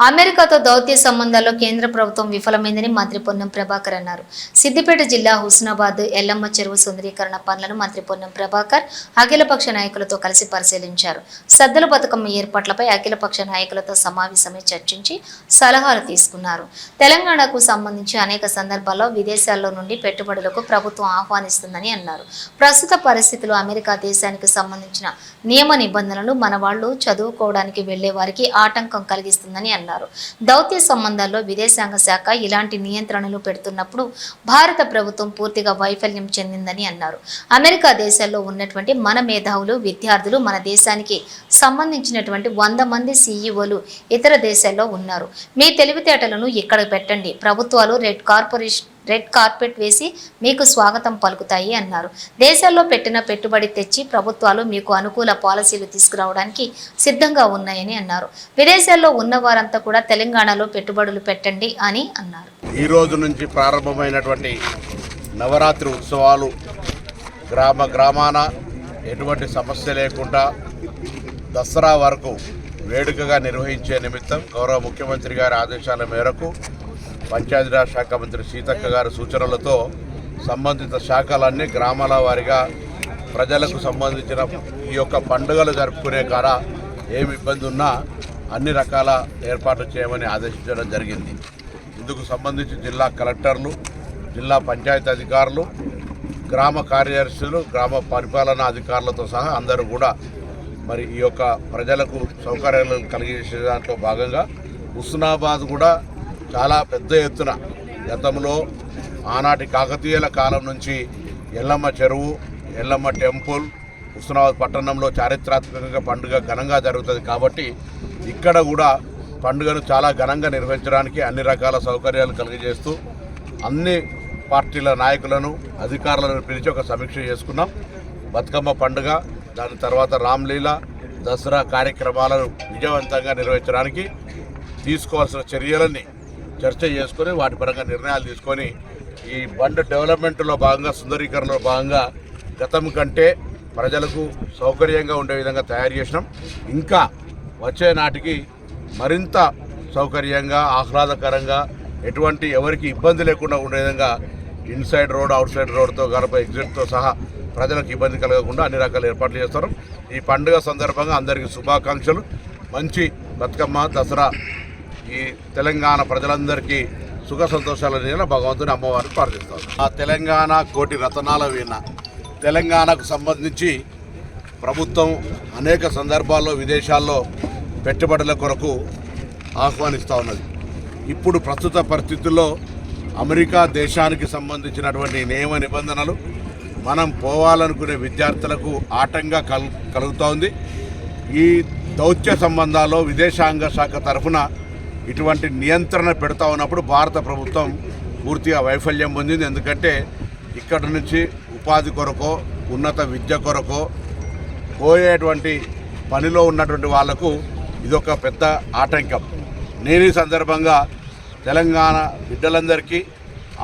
అమెరికాతో దౌత్య సంబంధాల్లో కేంద్ర ప్రభుత్వం విఫలమైందని మంత్రి పొన్నం ప్రభాకర్ అన్నారు. సిద్దిపేట జిల్లా హుస్నాబాద్ ఎల్లమ్మ చెరువు సుందరీకరణ పనులను మంత్రి పొన్నం ప్రభాకర్ అఖిలపక్ష నాయకులతో కలిసి పరిశీలించారు. సద్దల బతుకమ్మ ఏర్పాట్లపై అఖిలపక్ష నాయకులతో సమావేశమై చర్చించి సలహాలు తీసుకున్నారు. తెలంగాణకు సంబంధించి అనేక సందర్భాల్లో విదేశాల్లో నుండి పెట్టుబడులకు ప్రభుత్వం ఆహ్వానిస్తుందని అన్నారు. ప్రస్తుత పరిస్థితులు అమెరికా దేశానికి సంబంధించిన నియమ నిబంధనలు మన వాళ్ళు చదువుకోవడానికి వెళ్ళే వారికి ఆటంకం కలిగిస్తుందని అన్నారు. దౌత్య సంబంధాల్లో విదేశాంగ శాఖ ఇలాంటి నియంత్రణలు పెడుతున్నప్పుడు భారత ప్రభుత్వం పూర్తిగా వైఫల్యం చెందిందని అన్నారు. అమెరికా దేశాల్లో ఉన్నటువంటి మన మేధావులు విద్యార్థులు మన దేశానికి సంబంధించినటువంటి వంద మంది సీఈఓలు ఇతర దేశాల్లో ఉన్నారు. మీ తెలివితేటలను ఇక్కడ పెట్టండి. ప్రభుత్వాలు రెడ్ కార్పొరేషన్ రెడ్ కార్పెట్ వేసి మీకు స్వాగతం పలుకుతాయి అన్నారు. దేశాల్లో పెట్టిన పెట్టుబడి తెచ్చి ప్రభుత్వాలు మీకు అనుకూల పాలసీలు తీసుకురావడానికి సిద్ధంగా ఉన్నాయని అన్నారు. విదేశాల్లో ఉన్న వారంతా కూడా తెలంగాణలో పెట్టుబడులు పెట్టండి అని అన్నారు. ఈ రోజు నుంచి ప్రారంభమైనటువంటి నవరాత్రి ఉత్సవాలు గ్రామ గ్రామాన ఎటువంటి సమస్య లేకుండా దసరా వరకు వేడుకగా నిర్వహించే నిమిత్తం గౌరవ ముఖ్యమంత్రి గారి ఆదేశాల మేరకు పంచాయతీరాజ్ శాఖ మంత్రి సీతక్క గారి సూచనలతో సంబంధిత శాఖలన్నీ గ్రామాల వారిగా ప్రజలకు సంబంధించిన ఈ యొక్క పండుగలు జరుపుకునే కాడ ఏమి ఇబ్బంది ఉన్నా అన్ని రకాల ఏర్పాట్లు చేయమని ఆదేశించడం జరిగింది. ఇందుకు సంబంధించి జిల్లా కలెక్టర్లు జిల్లా పంచాయతీ అధికారులు గ్రామ కార్యదర్శులు గ్రామ పరిపాలనా అధికారులతో సహా అందరూ కూడా మరి ఈ యొక్క ప్రజలకు సౌకర్యాలు కలిగించే దాంట్లో భాగంగా హుస్నాబాద్ కూడా చాలా పెద్ద ఎత్తున గతంలో ఆనాటి కాకతీయుల కాలం నుంచి ఎల్లమ్మ చెరువు ఎల్లమ్మ టెంపుల్ హుస్నాబాద్ పట్టణంలో చారిత్రాత్మకంగా పండుగ ఘనంగా జరుగుతుంది కాబట్టి ఇక్కడ కూడా పండుగను చాలా ఘనంగా నిర్వహించడానికి అన్ని రకాల సౌకర్యాలు కలిగజేస్తూ అన్ని పార్టీల నాయకులను అధికారులను పిలిచి ఒక సమీక్ష చేసుకున్నాం. బతుకమ్మ పండుగ దాని తర్వాత రామ్లీల దసరా కార్యక్రమాలను విజయవంతంగా నిర్వహించడానికి తీసుకోవాల్సిన చర్యలన్నీ చర్చ చేసుకొని వాటి పరంగా నిర్ణయాలు తీసుకొని ఈ బండ్ డెవలప్మెంట్లో భాగంగా సుందరీకరణలో భాగంగా గతం కంటే ప్రజలకు సౌకర్యంగా ఉండే విధంగా తయారు చేసినాం. ఇంకా వచ్చే నాటికి మరింత సౌకర్యంగా ఆహ్లాదకరంగా ఎటువంటి ఎవరికి ఇబ్బంది లేకుండా ఉండే విధంగా ఇన్సైడ్ రోడ్ అవుట్ సైడ్ రోడ్తో గడప ఎగ్జిట్తో సహా ప్రజలకు ఇబ్బంది కలగకుండా అన్ని రకాల ఏర్పాట్లు చేస్తారు. ఈ పండుగ సందర్భంగా అందరికీ శుభాకాంక్షలు. మంచి బతుకమ్మ దసరా ఈ తెలంగాణ ప్రజలందరికీ సుఖ సంతోషాలు నేను భగవంతుని అమ్మవారిని ప్రార్థిస్తాను. ఆ తెలంగాణ కోటి రతనాల వీణ. తెలంగాణకు సంబంధించి ప్రభుత్వం అనేక సందర్భాల్లో విదేశాల్లో పెట్టుబడుల కొరకు ఆహ్వానిస్తూ ఉన్నది. ఇప్పుడు ప్రస్తుత పరిస్థితుల్లో అమెరికా దేశానికి సంబంధించినటువంటి నియమ నిబంధనలు మనం పోవాలనుకునే విద్యార్థులకు ఆటంగా కల్ కలుగుతోంది ఈ దౌత్య సంబంధాల్లో విదేశాంగ శాఖ తరఫున ఇటువంటి నియంత్రణ పెడతా ఉన్నప్పుడు భారత ప్రభుత్వం పూర్తిగా వైఫల్యం పొందింది. ఎందుకంటే ఇక్కడ నుంచి ఉపాధి కొరకో ఉన్నత విద్య కొరకో పోయేటువంటి పనిలో ఉన్నటువంటి వాళ్ళకు ఇదొక పెద్ద ఆటంకం. నేను ఈ సందర్భంగా తెలంగాణ బిడ్డలందరికీ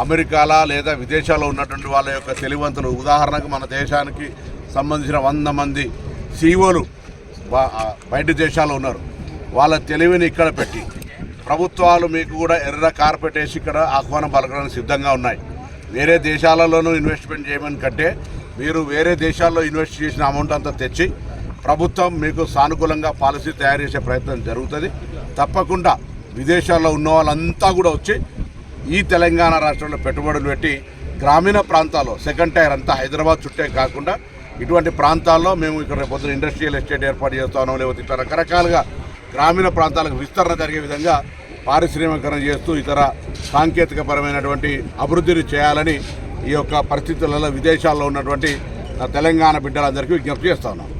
అమెరికాలా లేదా విదేశాల్లో ఉన్నటువంటి వాళ్ళ యొక్క తెలివంతులు ఉదాహరణకు మన దేశానికి సంబంధించిన వంద మంది సీఓలు బయట దేశాల్లో ఉన్నారు. వాళ్ళ తెలివిని ఇక్కడ పెట్టి ప్రభుత్వాలు మీకు కూడా ఎర్ర కార్పెట్ వేసి ఇక్కడ ఆహ్వానం పలకడానికి సిద్ధంగా ఉన్నాయి. వేరే దేశాలలోనూ ఇన్వెస్ట్మెంట్ చేయమని కంటే మీరు వేరే దేశాల్లో ఇన్వెస్ట్ చేసిన అమౌంట్ అంతా తెచ్చి ప్రభుత్వం మీకు సానుకూలంగా పాలసీ తయారు చేసే ప్రయత్నం జరుగుతుంది. తప్పకుండా విదేశాల్లో ఉన్న వాళ్ళంతా కూడా వచ్చి ఈ తెలంగాణ రాష్ట్రంలో పెట్టుబడులు పెట్టి గ్రామీణ ప్రాంతాల్లో సెకండ్ టైర్ అంతా హైదరాబాద్ చుట్టే కాకుండా ఇటువంటి ప్రాంతాల్లో మేము ఇక్కడ పొద్దున ఇండస్ట్రియల్ ఎస్టేట్ ఏర్పాటు చేస్తున్నాం లేకపోతే ఇట్లా రకరకాలుగా గ్రామీణ ప్రాంతాలకు విస్తరణ జరిగే విధంగా పారిశ్రామికరణ చేస్తూ ఇతర సాంకేతికపరమైనటువంటి అభివృద్ధిని చేయాలని ఈ యొక్క పరిస్థితులలో విదేశాల్లో ఉన్నటువంటి తెలంగాణ బిడ్డలందరికీ విజ్ఞప్తి చేస్తా ఉన్నాం.